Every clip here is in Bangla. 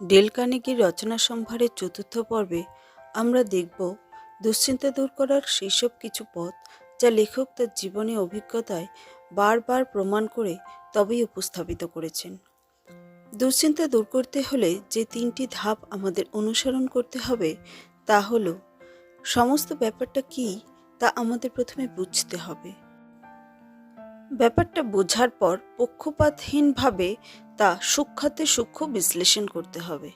ডেল কার্নেগির রচনা সম্ভারের চতুর্থ পর্বে আমরা দেখব দুশ্চিন্তা দূর করার সেসব কিছু পথ যা লেখক তার জীবনে অভিজ্ঞতায় বারবার প্রমাণ করে তবেই উপস্থাপিত করেছেন। দুশ্চিন্তা দূর করতে হলে যে তিনটি ধাপ আমাদের অনুসরণ করতে হবে তা হলো, সমস্ত ব্যাপারটা কি তা আমাদের প্রথমে বুঝতে হবে। ব্যাপারটা বোঝার পর পক্ষপাতহীনভাবে তা সূক্ষ্মাতে সূক্ষ্ম বিশ্লেষণ করতে হবে।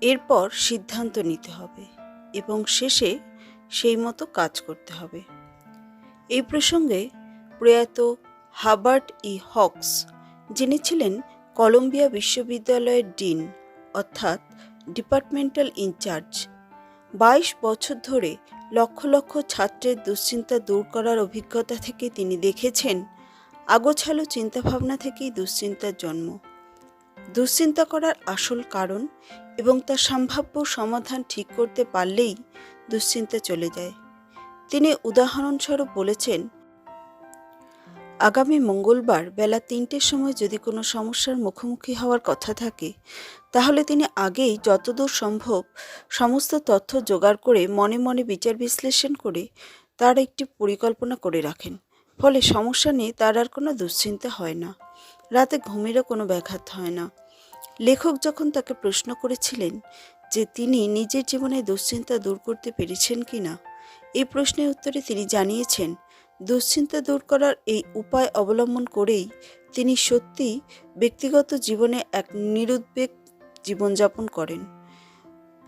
এরপর সিদ্ধান্ত নিতে হবে এবং শেষে সেই মতো কাজ করতে হবে। এই প্রসঙ্গে প্রয়াত হাবার্ট ই হকস, যিনি ছিলেন কলম্বিয়া বিশ্ববিদ্যালয়ের ডিন, অর্থাৎ ডিপার্টমেন্টাল ইনচার্জ, বাইশ বছর ধরে লক্ষ লক্ষ ছাত্রের দুশ্চিন্তা দূর করার অভিজ্ঞতা থেকে তিনি দেখেছেন আগোছালো চিন্তাভাবনা থেকেই দুশ্চিন্তার জন্ম। দুশ্চিন্তা করার আসল কারণ এবং তার সম্ভাব্য সমাধান ঠিক করতে পারলেই দুশ্চিন্তা চলে যায়। তিনি উদাহরণস্বরূপ বলেছেন, আগামী মঙ্গলবার বেলা তিনটের সময় যদি কোনো সমস্যার মুখোমুখি হওয়ার কথা থাকে, তাহলে তিনি আগেই যতদূর সম্ভব সমস্ত তথ্য জোগাড় করে মনে মনে বিচার বিশ্লেষণ করে তার একটি পরিকল্পনা করে রাখেন। ফলে সমস্যা নিয়ে তার আর কোনো দুশ্চিন্তা হয় না। রাতে ঘুমেরও কোনো ব্যাঘাত হয় না। লেখক যখন তাকে প্রশ্ন করেছিলেন যে তিনি নিজের জীবনে দুশ্চিন্তা দূর করতে পেরেছেন কি না এই প্রশ্নের উত্তরে তিনি জানিয়েছেন, দুশ্চিন্তা দূর করার এই উপায় অবলম্বন করেই তিনি সত্যি ব্যক্তিগত জীবনে এক নিরুদ্বেগ জীবনযাপন করেন।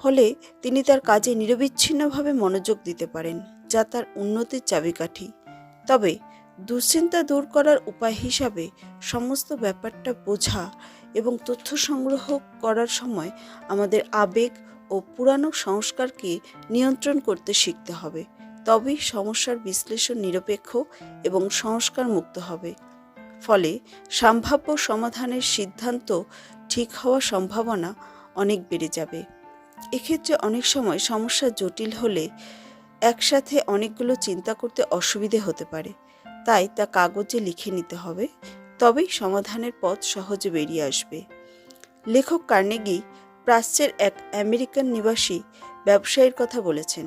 ফলে তিনি তার কাজে নিরবিচ্ছিন্নভাবে মনোযোগ দিতে পারেন, যা তার উন্নতির চাবিকাঠি। তবে দুশ্চিন্তা দূর করার উপায় হিসাবে সমস্ত ব্যাপারটা বোঝা এবং তথ্য সংগ্রহ করার সময় আমাদের আবেগ ও পুরানো সংস্কারকে নিয়ন্ত্রণ করতে শিখতে হবে। তবেই সমস্যার বিশ্লেষণ নিরপেক্ষ এবং সংস্কার মুক্ত হবে। ফলে সম্ভাব্য সমাধানের সিদ্ধান্ত ঠিক হওয়ার সম্ভাবনা অনেক বেড়ে যাবে। এক্ষেত্রে অনেক সময় সমস্যা জটিল হলে একসাথে অনেকগুলো চিন্তা করতে অসুবিধে হতে পারে। তাই তা কাগজে লিখে নিতে হবে, তবেই সমাধানের পথ সহজে বেরিয়ে আসবে। লেখক কার্নেগি প্রাচ্যের এক আমেরিকান নিবাসী ব্যবসায়ীর কথা বলেছেন।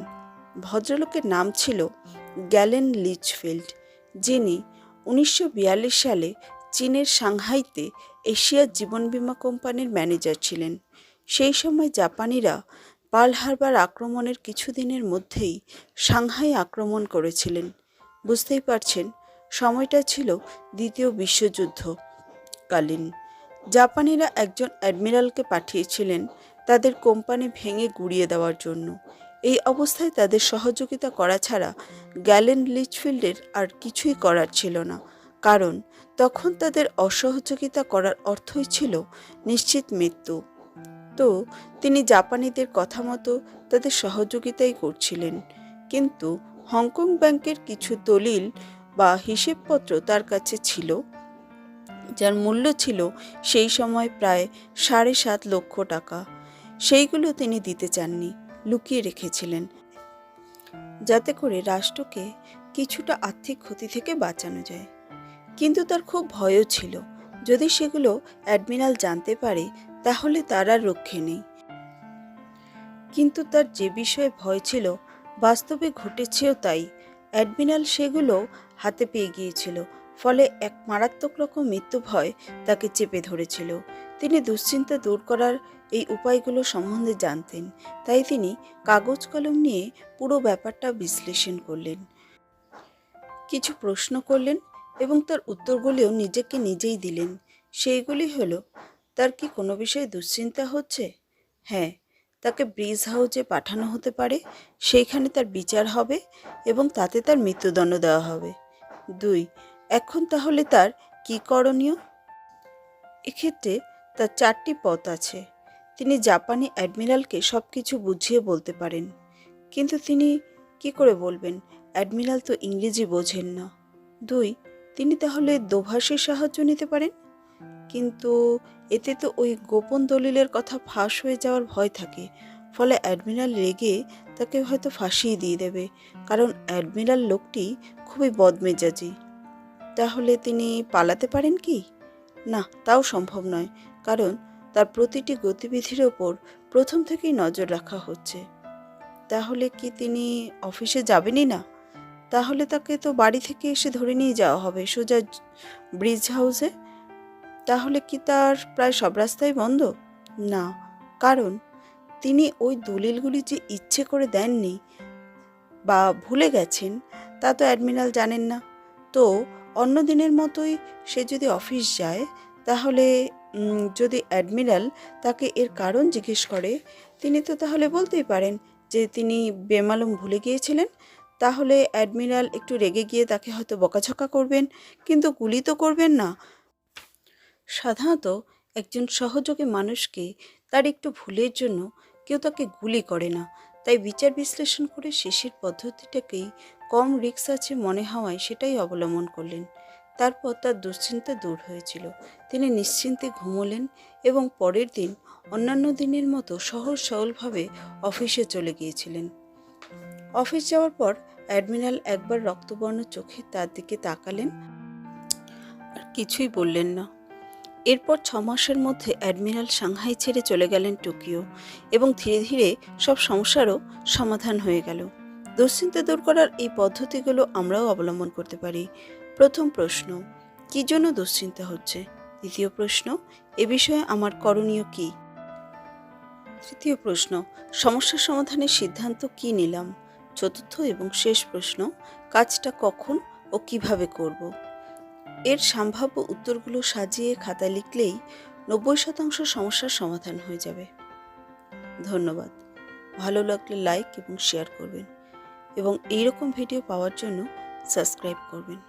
ভদ্রলোকের নাম ছিল গ্যালেন লিচফিল্ড, যিনি উনিশশো বিয়াল্লিশ সালে চীনের সাংহাইতে এশিয়া জীবন বীমা কোম্পানির ম্যানেজার ছিলেন। সেই সময় জাপানিরা পার্ল হারবার আক্রমণের কিছুদিনের মধ্যেই সাংহাই আক্রমণ করেছিলেন। বুঝতেই পারছেন সময়টা ছিল দ্বিতীয় বিশ্বযুদ্ধ কালীন। জাপানিরা একজন অ্যাডমিরালকে পাঠিয়েছিলেন তাদের কোম্পানি ভেঙে গুড়িয়ে দেওয়ার জন্য। এই অবস্থায় তাদের সহযোগিতা করা ছাড়া গ্যালেন লিচফিল্ডের আর কিছুই করার ছিল না। কারণ তখন তাদের অসহযোগিতা করার অর্থই ছিল নিশ্চিত মৃত্যু। তো তিনি জাপানিদের কথা মতো তাদের সহযোগিতাই করছিলেন। কিন্তু হংকং ব্যাংকের কিছু দলিল বা হিসেবপত্র তার কাছে ছিল, যার মূল্য ছিল সেই সময় প্রায় সাড়ে সাত লক্ষ টাকা। সেইগুলো তিনি দিতে চাননি, লুকিয়ে রেখেছিলেন, যাতে করে রাষ্ট্রকে কিছুটা আর্থিক ক্ষতি থেকে বাঁচানো যায়। কিন্তু তার খুব ভয়ও ছিল। যদি সেগুলো অ্যাডমিরাল জানতে পারে, তাহলে তার আর রক্ষে নেই। কিন্তু তার যে বিষয়ে ভয় ছিল, বাস্তবে ঘটেছেও তাই। অ্যাডমিরাল সেগুলো হাতে পেয়ে গিয়েছিল, ফলে এক মারাত্মক রকম মৃত্যু ভয় তাকে চেপে ধরেছিল। তিনি দুশ্চিন্তা দূর করার এই উপায়গুলো সম্বন্ধে জানতেন, তাই তিনি কাগজ কলম নিয়ে পুরো ব্যাপারটা বিশ্লেষণ করলেন। কিছু প্রশ্ন করলেন এবং তার উত্তরগুলিও নিজেকে নিজেই দিলেন। সেইগুলি হলো, তার কি কোনো বিষয়ে দুশ্চিন্তা হচ্ছে? হ্যাঁ তাকে ব্রিজ হাউজে পাঠানো হতে পারে, সেইখানে তার বিচার হবে এবং তাতে তার মৃত্যুদণ্ড দেওয়া হবে। দুই। এখন তাহলে তার কি করণীয়? এক্ষেত্রে তার চারটি পথ আছে। তিনি জাপানি অ্যাডমিরালকে সব কিছু বুঝিয়ে বলতে পারেন। কিন্তু তিনি কি করে বলবেন? অ্যাডমিরাল তো ইংরেজি বোঝেন না। দুই, তিনি তাহলে দোভাষের সাহায্য নিতে পারেন? কিন্তু এতে তো ওই গোপন দলিলের কথা ফাঁস হয়ে যাওয়ার ভয় থাকে। ফলে অ্যাডমিরাল রেগে তাকে হয়তো ফাঁসিয়ে দিয়ে দেবে, কারণ অ্যাডমিরাল লোকটি খুবই বদমেজাজি। তাহলে তিনি পালাতে পারেন কি? না, তাও সম্ভব নয়, কারণ তার প্রতিটি গতিবিধির ওপর প্রথম থেকেই নজর রাখা হচ্ছে। তাহলে কি তিনি অফিসে যাবেনই না? তাহলে তাকে তো বাড়ি থেকে এসে ধরে নিয়ে যাওয়া হবে, সোজা ব্রিজ হাউসে? তাহলে কি তার প্রায় সব রাস্তাই বন্ধ? না, কারণ তিনি ওই দলিলগুলি যে ইচ্ছে করে দেননি বা ভুলে গেছেন, তা তো অ্যাডমিরাল জানেন না। তো অন্য দিনের মতোই সে যদি অফিস যায়, তাহলে যদি অ্যাডমিরাল তাকে এর কারণ জিজ্ঞেস করে, তিনি তো তাহলে বলতেই পারেন যে তিনি বেমালুম ভুলে গিয়েছিলেন, তাহলে অ্যাডমিরাল একটু রেগে গিয়ে তাকে হয়তো বকাঝকা করবেন, কিন্তু গুলি তো করবেন না। সাধারণত একজন সহযোগী মানুষকে তার একটু ভুলের জন্য কেউ তাকে গুলি করে না। তাই বিচার বিশ্লেষণ করে শেষের পদ্ধতিটাকেই কম রিস্ক আছে মনে হওয়ায় সেটাই অবলম্বন করলেন। তারপর তার দুশ্চিন্তা দূর হয়েছিল। তিনি নিশ্চিন্তে ঘুমোলেন এবং পরের দিন অন্যান্য দিনের মতো সহজ সরলভাবে অফিসে চলে গিয়েছিলেন। অফিস যাওয়ার পর অ্যাডমিরাল একবার রক্তবর্ণ চোখে তার দিকে তাকালেন। আর কিছুই বললেন না। এরপর ছ মাসের মধ্যে অ্যাডমিরাল সাংহাই ছেড়ে চলে গেলেন টোকিও এবং ধীরে ধীরে সব সমস্যারও সমাধান হয়ে গেল। দুশ্চিন্তা দূর করার এই পদ্ধতিগুলো আমরাও অবলম্বন করতে পারি। প্রথম প্রশ্ন, কি জন্য দুশ্চিন্তা হচ্ছে? দ্বিতীয় প্রশ্ন, এ বিষয়ে আমার করণীয় কি? তৃতীয় প্রশ্ন, সমস্যা সমাধানের সিদ্ধান্ত কি নিলাম? চতুর্থ এবং শেষ প্রশ্ন, কাজটা কখন ও কীভাবে করব? এর সম্ভাব্য উত্তরগুলো সাজিয়ে খাতায় লিখলেই নব্বই শতাংশ সমস্যার সমাধান হয়ে যাবে। ধন্যবাদ। ভালো লাগলে লাইক এবং শেয়ার করবেন এবং এইরকম ভিডিও পাওয়ার জন্য সাবস্ক্রাইব করবেন।